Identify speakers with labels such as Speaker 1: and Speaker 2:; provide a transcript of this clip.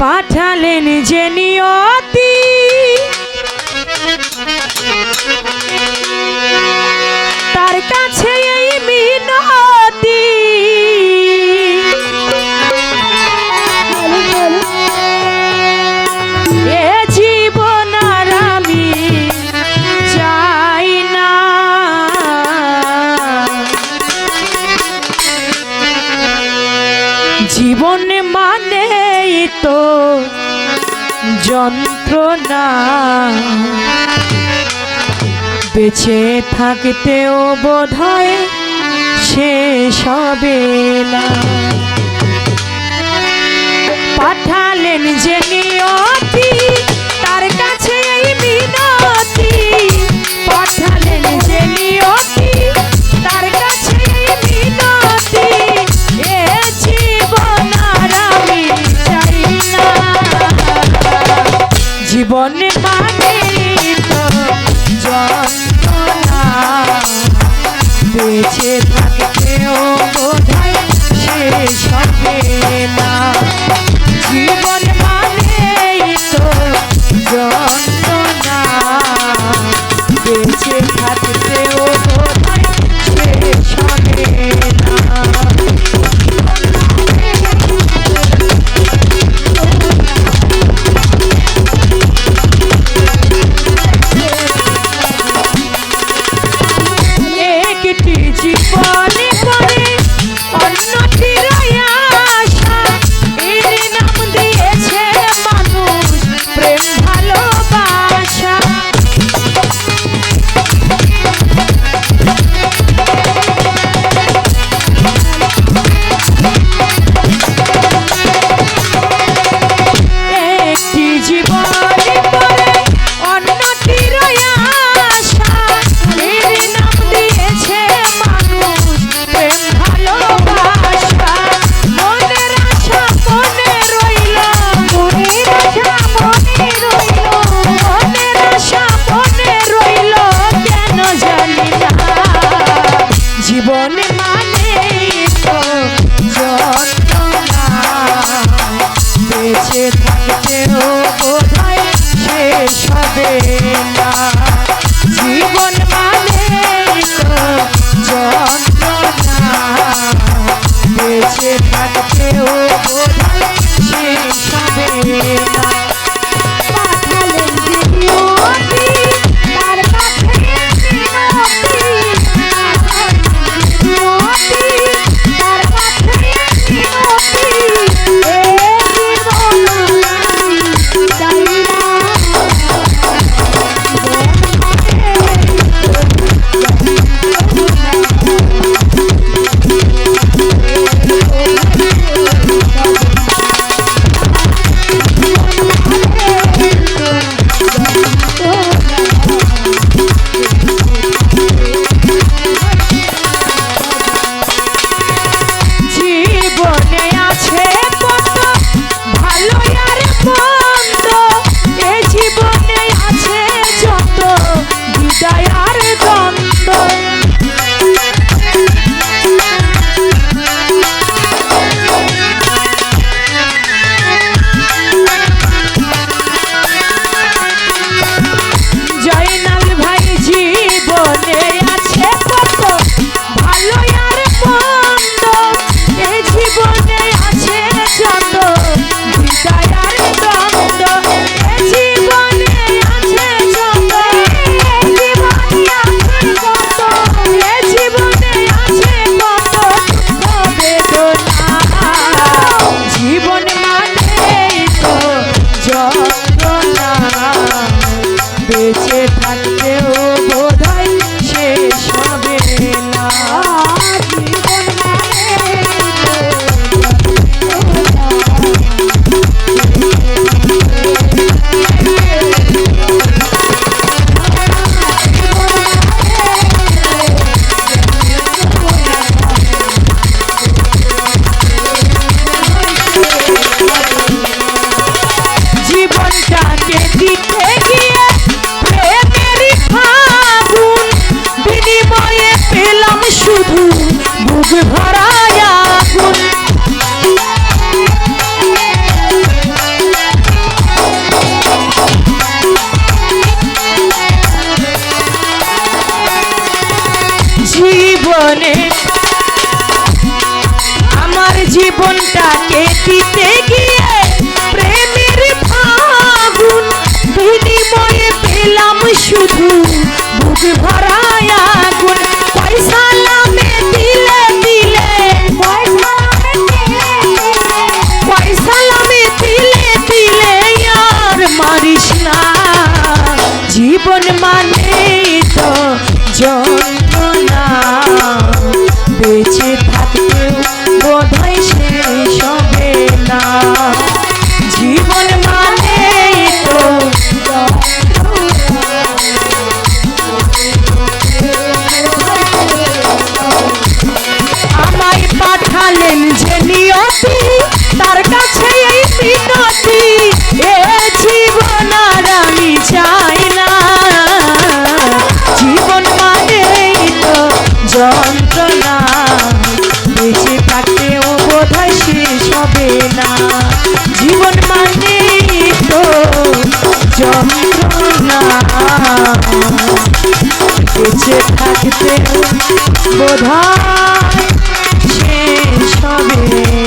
Speaker 1: পাঠালেন যে নিয়তি। তার কাছে তো যন্ত্রণা। বেঁচে থাকতেও বোধ হয় শেষ হবে না। পাঠালেন জেনে জীবনে মানে যন্ত্রণা বেঁচে থাকতেও শুধু বুক জীবনে আমার জীবনটা দিতে গিয়ে প্রেমের বিনিময়ে পেলাম শুধু বুক ভরা পাঠালেন যে নিয়তি, তার কাছে এই মিনতি এ জীবন আর আমি চাই না। জীবন মানেই তো যন্ত্রণা, বেঁচে থাকতেও বোধহয় শেষ হবে না। জীবন মানেই তো যন্ত্রণা, বেঁচে থাকতে বোধহয় chove